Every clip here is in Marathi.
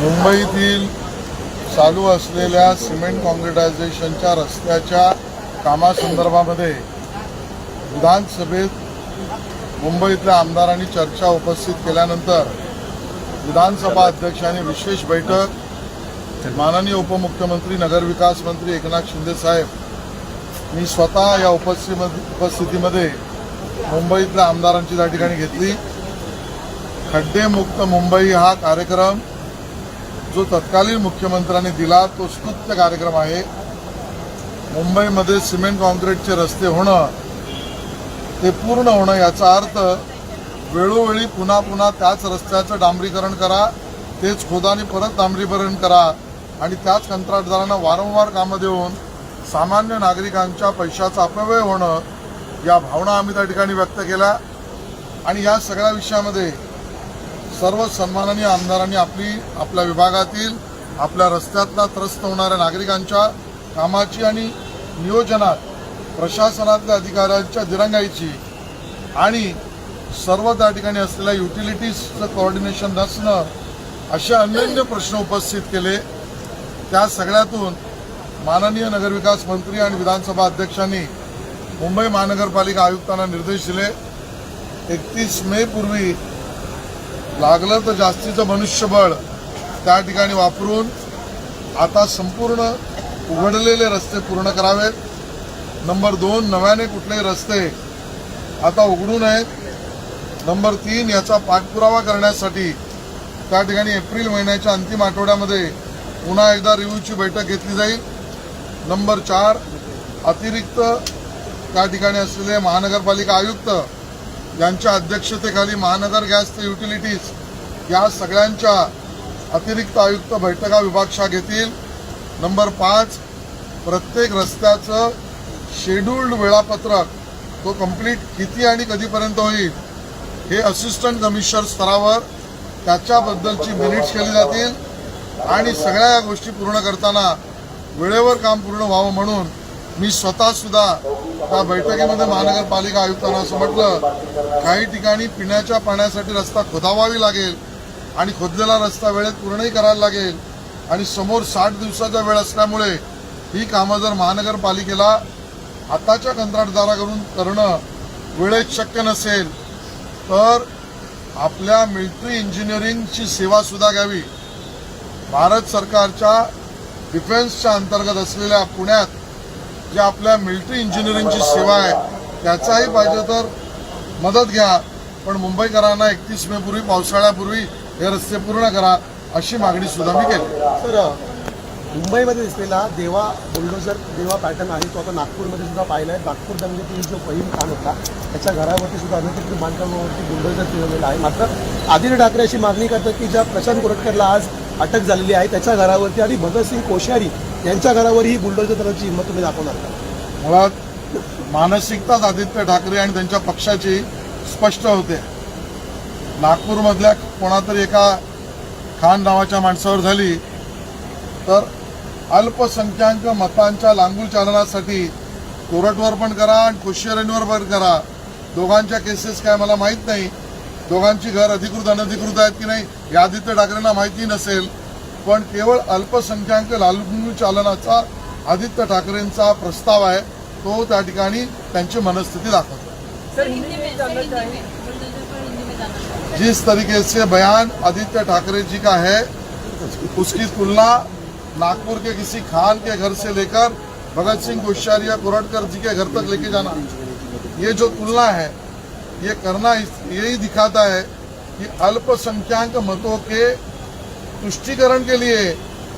मुंबईतील चालू असलेल्या सिमेंट कॉन्क्रिटायझेशनच्या रस्त्याच्या कामासंदर्भामध्ये विधानसभेत मुंबईतल्या आमदारांनी चर्चा उपस्थित केल्यानंतर विधानसभा अध्यक्षांनी विशेष बैठक माननीय उपमुख्यमंत्री नगरविकास मंत्री एकनाथ शिंदे साहेब मी स्वतः या उपस्थिती उपस्थितीमध्ये मुंबईतल्या आमदारांची त्या ठिकाणी घेतली. खड्डेमुक्त मुंबई हा कार्यक्रम जो तत्कालीन मुख्यमंत्र्यांनी दिला तो स्तुत्य कार्यक्रम आहे. मुंबईमध्ये सिमेंट कॉन्क्रीटचे रस्ते होणं ते पूर्ण होणं याचा अर्थ वेळोवेळी पुन्हा पुन्हा त्याच रस्त्याचं डांबरीकरण करा तेच खोदानी परत डांबरीकरण करा आणि त्याच कंत्राटदारांना वारंवार कामं देऊन सामान्य नागरिकांच्या पैशाचा अपव्यय होणं या भावना आम्ही त्या ठिकाणी व्यक्त केल्या. आणि या सगळ्या विषयामध्ये सर्व सन्माननीय आमदारांनी आपली आपल्या विभागातील आपल्या रस्त्यातला त्रस्त होणाऱ्या नागरिकांच्या कामाची आणि नियोजनात प्रशासनातल्या अधिकाऱ्यांच्या दिरंगाईची आणि सर्व त्या ठिकाणी असलेल्या युटिलिटीजचं कोऑर्डिनेशन नसणं असे अन्य प्रश्न उपस्थित केले. त्या सगळ्यातून माननीय नगरविकास मंत्री आणि विधानसभा अध्यक्षांनी मुंबई महानगरपालिका आयुक्तांना निर्देश दिले. एकतीस मे पूर्वी लागलं तर जास्तीचं मनुष्यबळ त्या ठिकाणी वापरून आता संपूर्ण उघडलेले रस्ते पूर्ण करावेत. नंबर दोन नव्याने कुठलेही रस्ते आता उघडू नयेत. नंबर तीन याचा पाठपुरावा करण्यासाठी त्या ठिकाणी एप्रिल महिन्याच्या अंतिम आठवड्यामध्ये पुन्हा एकदा रिव्ह्यूची बैठक घेतली जाईल. नंबर चार अतिरिक्त त्या ठिकाणी असलेले महानगरपालिका आयुक्त यांच्या अध्यक्षतेखाली महानगर गॅस ते युटिलिटीज या सगळ्यांच्या अतिरिक्त आयुक्त बैठका विभागशा घेतील. नंबर पाच प्रत्येक रस्त्याचं शेड्यूल्ड वेळापत्रक तो कंप्लीट किती आणि कधीपर्यंत होईल हे असिस्टंट कमिशनर स्तरावर त्याच्याबद्दलची मिनिट्स केली जातील. आणि सगळ्या या गोष्टी पूर्ण करताना वेळेवर काम पूर्ण व्हावं म्हणून मी स्वतः सुद्धा त्या बैठकीमध्ये महानगरपालिका आयुक्तांना असं म्हटलं काही ठिकाणी पिण्याच्या पाण्यासाठी रस्ता खोदावावी लागेल आणि खोदलेला रस्ता वेळेत पूर्णही करायला लागेल आणि समोर साठ दिवसाचा वेळ असल्यामुळे ही कामं जर महानगरपालिकेला आताच्या कंत्राटदाराकडून करणं वेळेत शक्य नसेल तर आपल्या मिलिटरी इंजिनिअरिंगची सेवा सुद्धा घ्यावी. भारत सरकारच्या डिफेन्सच्या अंतर्गत असलेल्या पुण्यात जे आपल्या मिलिटरी इंजिनिअरिंगची सेवा आहे त्याचाही पाहिजे तर मदत घ्या. पण मुंबईकरांना एकतीस मे पूर्वी पावसाळ्यापूर्वी हे रस्ते पूर्ण करा अशी मागणी सुद्धा मी केली. सर मुंबईमध्ये दिसलेला देवा बुलडोजर देवा पॅटर्न आहे तो आता नागपूरमध्ये सुद्धा पाहिला आहे नागपूर दंगलीतील म्हणजे जो पहिल खान होता त्याच्या घरावरती सुद्धा अनधिकृत बांधकामावरती बुलडोजर फिरवलेला आहे. मात्र आदित्य ठाकरे अशी मागणी करतात की ज्या प्रशांत कोरटकरला आज अटक झालेली आहे. त्याच्या घरावरती आणि भगतसिंग कोश्यारी यांच्या घरावर ही बुलडोझर तराची हिंमत तुम्ही दाखवणार का? मुळात मानसिकताच आदित्य ठाकरे आणि त्यांच्या पक्षाची स्पष्ट होते. नागपूरमधल्या कोणातरी एका खान नावाच्या माणसावर झाली तर अल्पसंख्याक मतांच्या लांगूल चालनासाठी कोरटवर पण करा आणि कोश्यारींवर पण करा. दोघांच्या केसेस काय मला माहीत नाही. दोघांची घर अधिकृत अनधिकृत आहेत की नाही हे आदित्य ठाकरेंना माहिती नसेल. पण केवळ अल्पसंख्याक लालगुल चालनाचा आदित्य ठाकरेंचा प्रस्ताव आहे तो त्या ठिकाणी त्यांची मनस्थिती दाखवतो. जिस तरीके से बयान आदित्य ठाकरे जी का है उसकी तुलना नागपुर के किसी खान के घर से लेकर भगत सिंह कोश्यारी या कोरटकर जी के घर तक लेके जाना। ये जो तुलना है ये करना यही दिखाता है कि अल्पसंख्यक मतों के तुष्टिकरण के लिए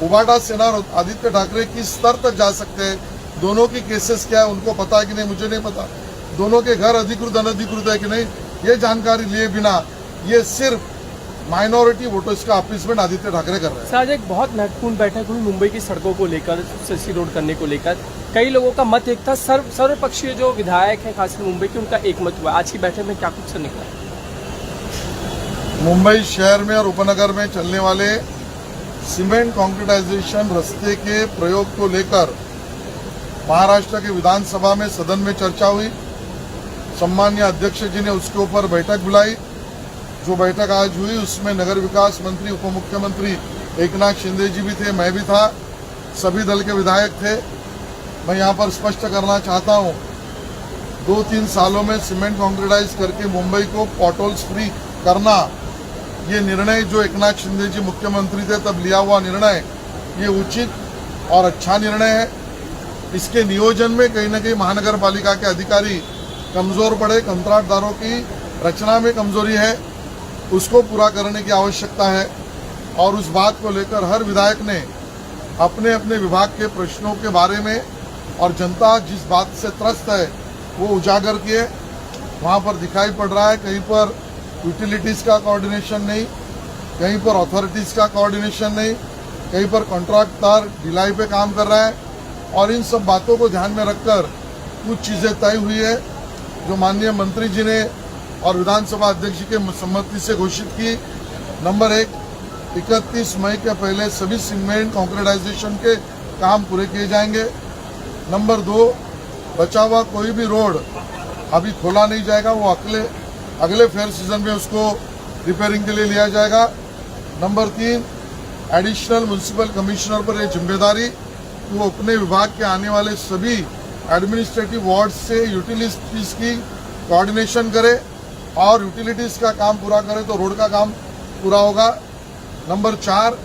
उबाटा सेना और आदित्य ठाकरे किस स्तर तक जा सकते हैं? दोनों की केसेस क्या है? उनको पता है कि नहीं? मुझे नहीं पता। दोनों के घर अधिकृत, अनधिकृत है कि नहीं? ये जानकारी लिए बिना, ये सिर्फ़ माइनॉरिटी वोटर्स का अपीसमेंट आदित्य ठाकरे कर रहे हैं। सर आज एक बहुत महत्वपूर्ण बैठक हुई मुंबई की सड़कों को लेकर सीसी रोड करने को लेकर। कई लोगों का मत एक था सर्व सर्वपक्षीय जो विधायक है खासकर मुंबई के उनका एक मत हुआ। आज की बैठक में क्या कुछ सर निकला? मुंबई शहर में और उपनगर में चलने वाले सीमेंट कॉन्क्रिटाइजेशन रस्ते के प्रयोग को लेकर महाराष्ट्र के विधानसभा में सदन में चर्चा हुई। सम्मान्य अध्यक्ष जी ने उसके ऊपर बैठक बुलाई। जो बैठक आज हुई, उसमें नगर विकास मंत्री उप मुख्यमंत्री एक नाथ शिंदे जी भी थे, मैं भी था, सभी दल के विधायक थे। मैं यहाँ पर स्पष्ट करना चाहता हूँ दो तीन सालों में सीमेंट कॉन्क्रीटाइज करके मुंबई को पॉटोल्स फ्री करना, ये निर्णय जो एक नाथ शिंदे जी मुख्यमंत्री थे, तब लिया हुआ निर्णय, ये उचित और अच्छा निर्णय है। इसके नियोजन में कहीं ना कहीं महानगर पालिका के अधिकारी कमज़ोर पड़े, कंत्राटदारों की रचना में कमज़ोरी है। उसको पूरा करने की आवश्यकता है और उस बात को लेकर हर विधायक ने अपने अपने विभाग के प्रश्नों के बारे में और जनता जिस बात से त्रस्त है, वो उजागर किए। वहाँ पर दिखाई पड़ रहा है, कहीं पर यूटिलिटीज का कोऑर्डिनेशन नहीं, कहीं पर अथॉरिटीज का कोऑर्डिनेशन नहीं, कहीं पर कॉन्ट्रैक्टर ढिलाई पे काम कर रहा है और इन सब बातों को ध्यान में रखकर कुछ चीज़ें तय हुई है, जो माननीय मंत्री जी ने और विधानसभा अध्यक्ष के सम्मति से घोषित की। नंबर एक 31 मई के पहले सभी सीमेंट कॉन्क्रीटाइजेशन के काम पूरे किए जाएँगे। नंबर दो, बचा हुआ कोई भी रोड अभी खोला नहीं जाएगा, वो अगले अगले फेयर सीज़न में उसको रिपेयरिंग के लिए लिया जाएगा। नंबर तीन एडिशनल म्यूनसिपल कमिश्नर पर यह ज़िम्मेदारी, कि वो अपने विभाग के आने वाले सभी एडमिनिस्ट्रेटिव वार्ड से यूटिलिटीज की कोऑर्डिनेशन करे। और यूटिलिटीज का काम पूरा करें तो रोड का काम पूरा होगा। नंबर चार,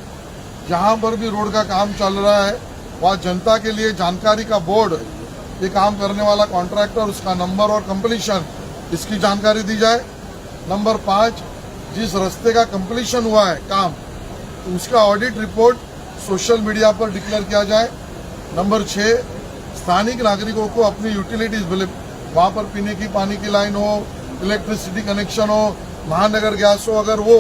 जहाँ पर भी रोड का काम चल रहा है, वहाँ जनता के लिए जानकारी का बोर्ड ये काम करने वाला कॉन्ट्रैक्टर उसका नंबर और कंप्लीशन इसकी जानकारी दी जाए। नंबर पाँच, जिस रास्ते का कंप्लीशन हुआ है काम, उसका ऑडिट रिपोर्ट सोशल मीडिया पर डिक्लेयर किया जाए। नंबर छः स्थानिक नागरिकों को अपनी यूटिलिटीज भले वहाँ पर पीने की पानी की लाइन हो इलेक्ट्रिसिटी कनेक्शन हो, महानगर गैस हो, अगर वो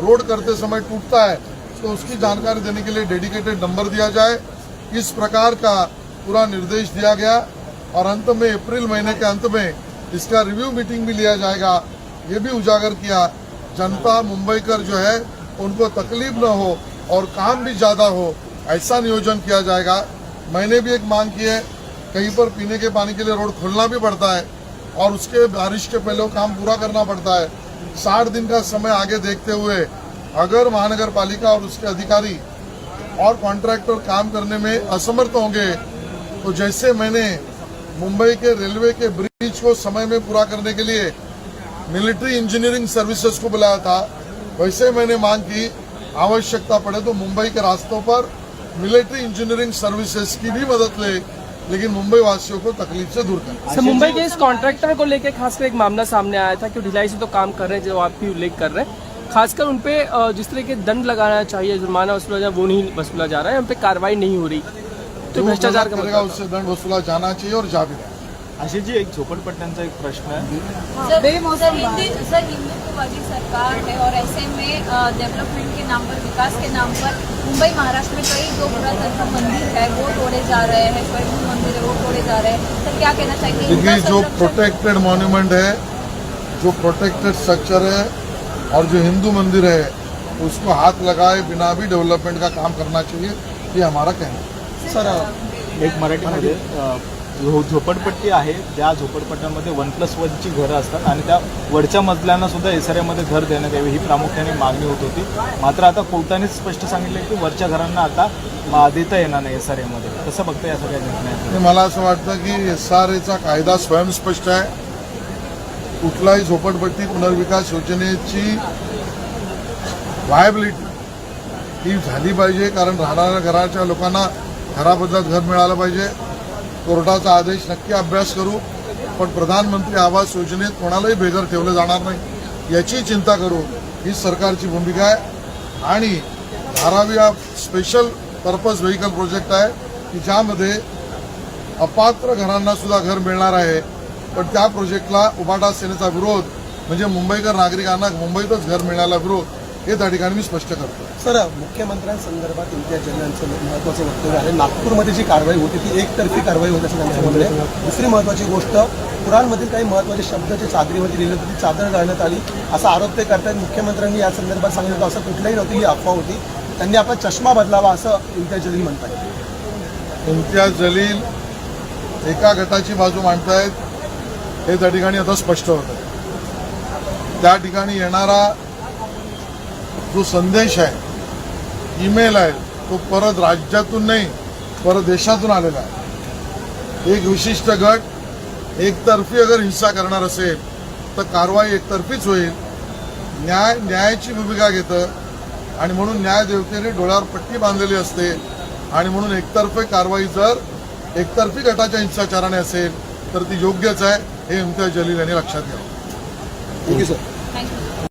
रोड करते समय टूटता है तो उसकी जानकारी देने के लिए डेडिकेटेड नंबर दिया जाए। इस प्रकार का पूरा निर्देश दिया गया और अंत में अप्रैल महीने के अंत में इसका रिव्यू मीटिंग भी लिया जाएगा। ये भी उजागर किया। जनता मुंबई कर जो है, उनको तकलीफ़ न हो और काम भी ज़्यादा हो, ऐसा नियोजन किया जाएगा। मैंने भी एक मांग की है, कहीं पर पीने के पानी के लिए रोड खोलना भी पड़ता है। और उसके बारिश के पहले काम पूरा करना पड़ता है। साठ दिन का समय आगे देखते हुए अगर महानगर पालिका और उसके अधिकारी और कॉन्ट्रैक्टर काम करने में असमर्थ होंगे तो जैसे मैंने मुंबई के रेलवे के ब्रिज को समय में पूरा करने के लिए मिलिट्री इंजीनियरिंग सर्विसेज़ को बुलाया था, वैसे मैंने मांग की, आवश्यकता पड़े तो मुंबई के रास्तों पर मिलिट्री इंजीनियरिंग सर्विसेज़ की भी मदद ले लेकिन मुंबई वासियों को तकलीफ़ से दूर करें सर मुंबई के इस कॉन्ट्रैक्टर को लेकर खासकर एक मामला सामने आया था कि ढिलाई से तो काम कर रहे हैं जो आप भी उल्लेख कर रहे हैं। खासकर उनपे जिस तरह के दंड लगाना चाहिए जुर्माना वसूला जाए वो नहीं वसूला जा रहा है उन पर कार्रवाई नहीं हो रही। तो भ्रष्टाचार करेगा मतलब उससे दंड वसूला जाना चाहिए और जा भी रहा अशी जी एक झोपडपट्ट्यांचा एक प्रश्न आहे. सर सर हिंदू सर हिंदुत्ववादी सरकार है और ऐसे में डेवलपमेंट के नाम पर विकास के नाम पर मुंबई महाराष्ट्र में कई जो पुरातत्व मंदिर है वो तोड़े जा रहे हैं स्वयं मंदिर है वो तोड़े जा रहे हैं। सर क्या कहना चाहिए देखिए इनका जो प्रोटेक्टेड मॉन्यूमेंट है जो प्रोटेक्टेड स्ट्रक्चर है और जो हिंदू मंदिर है उसको हाथ लगाए बिना भी डेवलपमेंट का काम करना चाहिए ये हमारा कहना है। सर एक मराठीमध्ये झो- झोपडपट्टी आहे त्या झोपडपट्ट्यांमध्ये वन प्लस वनची घरं असतात आणि त्या वरच्या मजल्यांना सुद्धा एस एमध्ये घर देण्यात यावी ही प्रामुख्याने मागणी होत होती. मात्र आता कोर्टानेच स्पष्ट सांगितलं की वरच्या घरांना आता मा- देता येणार नाही एसमध्ये. कसं बघतं या सगळ्या निर्णयात आणि मला असं वाटतं की एस आर एचा कायदा स्वयंस्पष्ट आहे. कुठलाही झोपडपट्टी पुनर्विकास योजनेची व्हायबिलिटी ही झाली पाहिजे कारण राहणाऱ्या घराच्या लोकांना घराबद्दल घर मिळालं पाहिजे. कोर्टाचा आदेश नक्की अभ्यास करू पण प्रधानमंत्री आवास योजनेत कोणालाही बेघर ठेवलं जाणार नाही. याची चिंता करू. ही सरकारची भूमिका आहे. आणि धारावी हा स्पेशल पर्पज व्हेकल प्रोजेक्ट आहे की ज्यामध्ये अपात्र घरांना सुद्धा घर मिळणार आहे. पण त्या प्रोजेक्टला उबाटा सेनेचा विरोध म्हणजे मुंबईकर नागरिकांना मुंबईतच घर मिळायला विरोध हे त्या ठिकाणी मी स्पष्ट करतो. सर मुख्यमंत्र्यांसंदर्भात इम्तियाज जलील यांचं महत्वाचं वक्तव्य आहे. नागपूरमध्ये जी कारवाई होती ती एकतर्फी कारवाई होण्याचं त्यांचं म्हणणं दुसरी महत्वाची गोष्ट कुराणमधील काही महत्त्वाचे शब्द जे चादरीवरती लिहिले होते ती चादर घालण्यात आली. असा आरोप ते करतायत. मुख्यमंत्र्यांनी या संदर्भात सांगितलं होतं असं कुठलंही नव्हतं ही अफवा होती. त्यांनी आपला चष्मा बदलावा असं इम्तियाज जलील म्हणतात इम्तियाज जलील एका गटाची बाजू मांडतायत हे त्या ठिकाणी आता स्पष्ट होतं त्या ठिकाणी येणारा जो संदेश आहे ईमेल आहे तो परत राज्यातून नाही परत देशातून आलेला आहे. एक विशिष्ट गट एकतर्फी अगर हिंसा करणार असेल तर कारवाई एकतर्फीच होईल. न्याय न्यायाची भूमिका घेतं आणि म्हणून न्यायदेवतेने डोळ्यावर पट्टी बांधलेली असते आणि म्हणून एकतर्फी कारवाई जर एकतर्फी गटाच्या हिंसाचाराने असेल तर ती योग्यच आहे हे इम्तियाज जलील यांनी लक्षात घ्यावं. Thank you sir. Thank you.